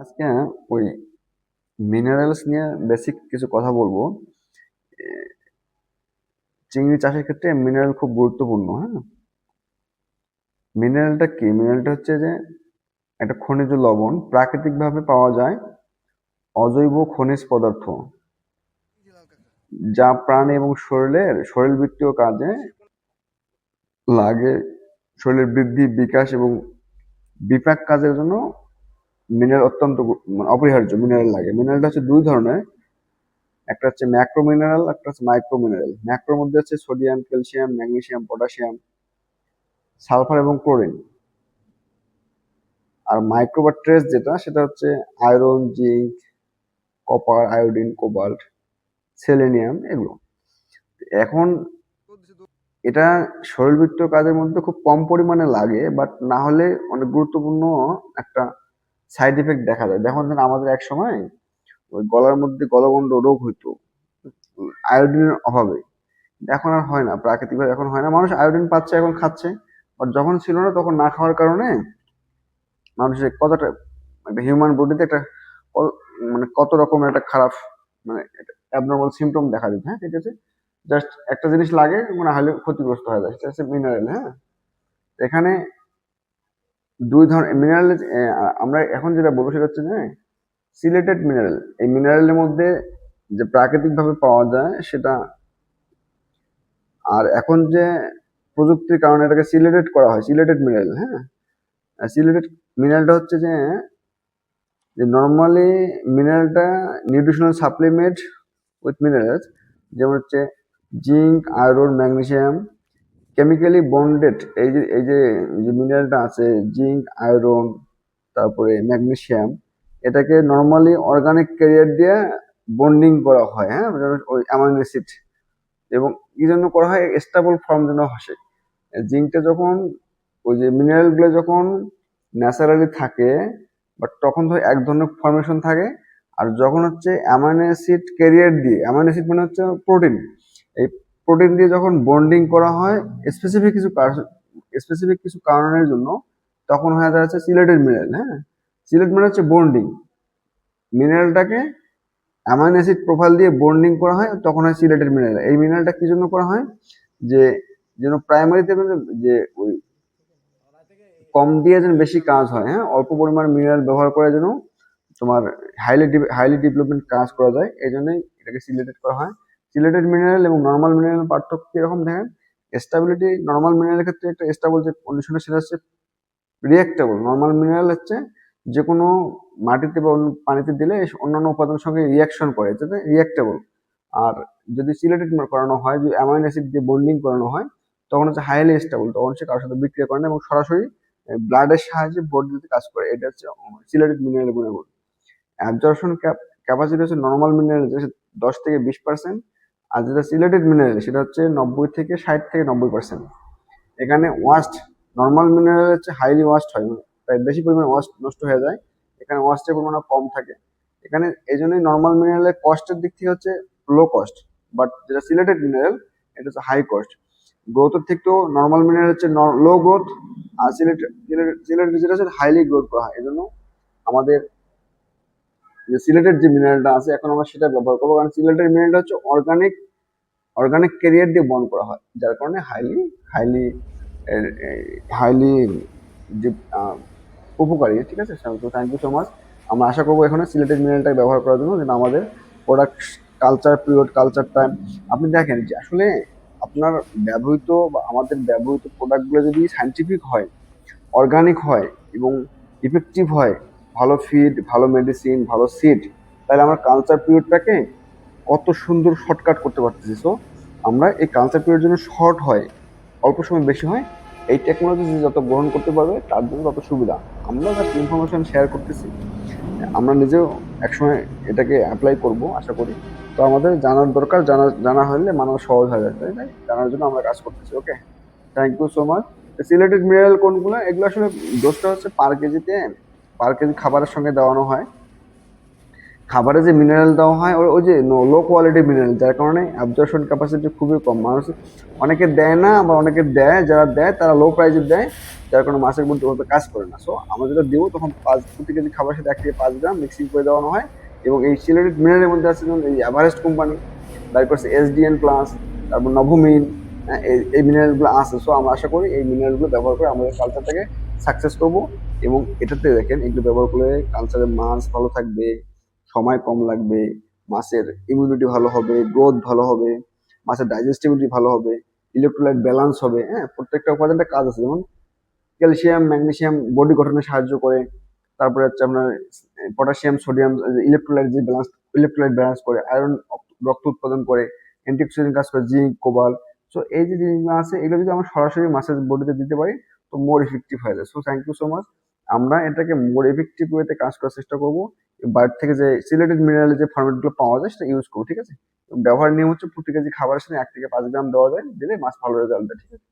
আজকে ওই মিনারেলস নিয়ে বেসিক কিছু কথা বলব। চিংড়ি চাষের ক্ষেত্রে মিনারেল খুব গুরুত্বপূর্ণ হ্যাঁ? মিনারেলটা কি? মিনারেলটা হচ্ছে যে একটা খনিজ লবণ প্রাকৃতিকভাবে পাওয়া যায় অজৈব খনিজ পদার্থ যা প্রাণ এবং শরীরের শরীরবৃত্তীয় কাজে লাগে। শরীরের বৃদ্ধি, বিকাশ এবং বিপাক কাজের জন্য মিনারেল অত্যন্ত মানে অপরিহার্য মিনারেল লাগে। মিনারেলটা হচ্ছে দুই ধরনের। একটা হচ্ছে ম্যাক্রো মিনারেল একটা হচ্ছে মাইক্রো মিনারেল ম্যাক্রোর মধ্যে হচ্ছে sodium calcium magnesium potassium sulphur এবং ক্লোরিন আর মাইক্রো বা ট্রেস যেটা, সেটা হচ্ছে iron zinc copper iodine cobalt selenium এগুলো। এখন এটা শরীরবৃত্তীয় কাজের মধ্যে খুব কম পরিমাণে লাগে বাট না হলে অনেক গুরুত্বপূর্ণ একটা সাইড ইফেক্ট দেখা যায়। দেখুন আমাদের এক সময় ওই গলার মধ্যে গলগণ্ড রোগ হইতো আয়োডিনের অভাবে। এখন আর হয় না, প্রাকৃতিকভাবে এখন হয় না। মানুষ আয়োডিন পাচ্ছে, এখন খাচ্ছে বাট যখন ছিল না, তখন না খাওয়ার কারণে মানুষের কতটা, একটা হিউম্যান বডিতে একটা মানে কত রকমের একটা খারাপ মানে অ্যাবনর্মাল সিমটম দেখা দিত হ্যাঁ ঠিক আছে? জাস্ট একটা জিনিস লাগে মানে হলে ক্ষতিগ্রস্ত হয়ে যায়, সেটা হচ্ছে মিনারেল হ্যাঁ? এখানে দুই ধরনের মিনারেল আমরা এখন যেটা বলব সেটা হচ্ছে যে সিলেটেড মিনারেল এই মিনারেলের মধ্যে যে প্রাকৃতিকভাবে পাওয়া যায় সেটা, আর এখন যে প্রযুক্তির কারণে এটাকে সিলেটেড করা হয় সিলেটেড মিনারেল হ্যাঁ? সিলেটেড মিনারেলটা হচ্ছে যে যে নর্মালি মিনারেলটা নিউট্রিশনাল সাপ্লিমেন্ট উইথ মিনারেলস যেমন হচ্ছে zinc, iron, magnesium chemically bonded এই যে এই যে মিনারেলটা আছে জিঙ্ক আয়রন তারপরে ম্যাগনেসিয়াম এটাকে নর্মালি অর্গানিক ক্যারিয়ার দিয়ে বন্ডিং করা হয় হ্যাঁ? ওই অ্যামাইনো অ্যাসিড এবং কি জন্য করা হয়? স্টেবল ফর্ম যেন আসে। জিঙ্কটা যখন, ওই যে মিনারেলগুলো যখন ন্যাচারালি থাকে বাট তখন তো এক ধরনের ফর্মেশন থাকে, আর যখন হচ্ছে অ্যামাইনো অ্যাসিড ক্যারিয়ার দিয়ে অ্যামাইনো অ্যাসিড মানে হচ্ছে প্রোটিন এই প্রোটিন দিয়ে যখন বন্ডিং করা হয় স্পেসিফিক কিছু স্পেসিফিক কিছু কারণের জন্য, তখন হয়ে যাচ্ছে সিলেটেড মিনারেল হ্যাঁ? সিলেট মানে হচ্ছে বন্ডিং মিনারেলটাকে অ্যামাইন অ্যাসিড প্রোফাইল দিয়ে বন্ডিং করা হয়, তখন হয় সিলেটেড মিনারেল এই মিনারেলটা কি জন্য করা হয়? যে, যেন প্রাইমারিতে যে ওই কম দিয়ে যেন বেশি কাজ হয় হ্যাঁ? অল্প পরিমাণ মিনারেল ব্যবহার করে যেন তোমার হাইলি হাইলি ডেভেলপমেন্ট কাজ করা যায়, এই জন্যই এটাকে সিলেটেড করা হয়। সিলেটেড মিনারেল এবং নর্মাল মিনারেল পার্থক্য কীরকম দেখেন? স্টেবিলিটি নর্মাল মিনারেলের ক্ষেত্রে একটা স্টেবল যে কন্ডিশন সেটা হচ্ছে রিয়াক্টেবল নর্মাল মিনারেল হচ্ছে যে কোনো মাটিতে বা পানিতে দিলে অন্যান্য উপাদানের সঙ্গে রিয়াকশন করে, এটাতে রিয়াক্টেবল আর যদি সিলেটেড করানো হয়, যদি অ্যামাইনো অ্যাসিড দিয়ে বন্ডিং করানো হয়, তখন হচ্ছে হাইলি স্টেবল তখন সে কারোর সাথে বিক্রিয়া করে না এবং সরাসরি ব্লাডের সাহায্যে বডিতে কাজ করে। এটা হচ্ছে সিলেটেড মিনারেল গুণাগুণ অ্যাবজর্পশন ক্যাপাসিটি হচ্ছে নর্মাল মিনারেল দশ থেকে বিশ পার্সেন্ট আর যেটা সিলেটেড মিনারেল সেটা হচ্ছে নব্বই থেকে ষাট থেকে নব্বই পার্সেন্ট এখানে ওয়াস্ট নর্মাল মিনারেল হচ্ছে হাইলি ওয়াস্ট হয় মানে প্রায় বেশি পরিমাণে ওয়াস্ট নষ্ট হয়ে যায়। এখানে ওয়াস্টের পরিমাণ কম থাকে। এখানে এই জন্যই নর্মাল মিনারেলের কস্টের দিক থেকে হচ্ছে লো কস্ট বাট যেটা সিলেটেড মিনারেল এটা হচ্ছে হাই কস্ট গ্রোথের থেকেও নর্মাল মিনারেল হচ্ছে লো গ্রোথ আর সিলেটেড সিলেটেড যেটা হচ্ছে হাইলি গ্রোথ করা হয়। এই জন্য আমাদের যে সিলেটের যে মিনারেলটা আছে, এখন আমরা সেটা ব্যবহার করব। কারণ সিলেটের মিনারেলটা হচ্ছে অর্গানিক অর্গানিক ক্যারিয়ার দিয়ে বন্ড করা হয়। যার কারণে হাইলি হাইলি হাইলি যে উপকারী। ঠিক আছে? তো থ্যাংক ইউ সো মাচ আমরা আশা করব এখানে সিলেটেড মিনারেলটাই ব্যবহার করার জন্য, যেন আমাদের product culture period culture time আপনি দেখেন যে আসলে আপনার ব্যবহৃত বা আমাদের ব্যবহৃত প্রোডাক্টগুলো যদি সাইন্টিফিক হয় অর্গানিক হয় এবং ইফেক্টিভ হয় ভালো ফিড ভালো মেডিসিন ভালো সিড তাহলে আমরা কালচার পিরিয়ডটাকে কত সুন্দর শর্টকাট করতে পারতেছি। সো আমরা এই কালচার পিরিয়ড জন্য শর্ট হয়, অল্প সময় বেশি হয়, এই টেকনোলজি যত গ্রহণ করতে পারবে, তার জন্য তত সুবিধা। আমরা জাস্ট ইনফরমেশন শেয়ার করতেছি, আমরা নিজেও একসময় এটাকে অ্যাপ্লাই করব, আশা করি। তো আমাদের জানার দরকার, জানা জানা হলে মানুষ সহজ হয়ে যায়, তাই জানার জন্য আমরা কাজ করতেছি okay thank you so much chelated mineral কোনগুলো? এগুলো আসলে দোষটা হচ্ছে পার কেজিতে পার কেজি খাবারের সঙ্গে দেওয়ানো হয়, খাবারে যে মিনারেল দেওয়া হয় ওই- যে লো কোয়ালিটি মিনারেল যার কারণে অ্যাবজর্পশন ক্যাপাসিটি খুবই কম। মানুষ অনেকে দেয় না, আবার অনেকে দেয়, যারা দেয় তারা লো প্রাইসে দেয়, যার কারণে মাছের মধ্যে ওটা কাজ করে না। সো আমরা যেটা দেবো, তখন পাঁচ, প্রতি কেজি খাবারের সাথে এক থেকে পাঁচ গ্রাম মিক্সিং করে দেওয়ানো হয় এবং এই সিলেটেড মিনারেলের মধ্যে আছে যেমন এই অ্যাভারেস্ট কোম্পানি তারপর এসডিএন প্লাস তারপর নভোমিন এই মিনারেলগুলো আছে। সো আমরা আশা করি এই মিনারেলগুলো ব্যবহার করে আমাদের কালচারটাকে সাকসেস করব এবং এটাতে দেখেন, এগুলো ব্যবহার করলে কালচারের মাছ ভালো থাকবে, সময় কম লাগবে মাছের ইমিউনিটি ভালো হবে গ্রোথ ভালো হবে মাছের ডাইজেস্টিবিলিটি ভালো হবে ইলেকট্রোলাইট ব্যালান্স হবে। হ্যাঁ প্রত্যেকটা উপাদানটা কাজ আছে। যেমন ক্যালসিয়াম ম্যাগনেসিয়াম বডি গঠনে সাহায্য করে। তারপরে হচ্ছে আপনার পটাশিয়াম সোডিয়াম ইলেকট্রোলাইট যে ব্যালান্স ইলেকট্রোলাইট ব্যালান্স করে আয়রন রক্ত উৎপাদন করে অ্যান্টিঅক্সিডেন্ট কাজ করে জিঙ্ক কোবাল সো এই যে জিনিসগুলো আছে, এগুলো যদি আমরা সরাসরি মাছের বডিতে দিতে পারি, তো মোর ইফেক্টিভ হয়ে যায়। So thank you so much আমরা এটাকে মোর এফেক্টিভ ওয়েতে কাজ করার চেষ্টা করব। বাইরে থেকে যে সিলেটেড মিনারেলের যে ফর্মেটগুলো পাওয়া যায়, সেটা ইউজ করব, ঠিক আছে? ব্যবহার নিয়ে হচ্ছে প্রতি কেজি খাবারের সাথে এক থেকে পাঁচ গ্রাম দেওয়া যায়, দিলে মাছ ভালো রেজাল্ট দেয়, ঠিক আছে?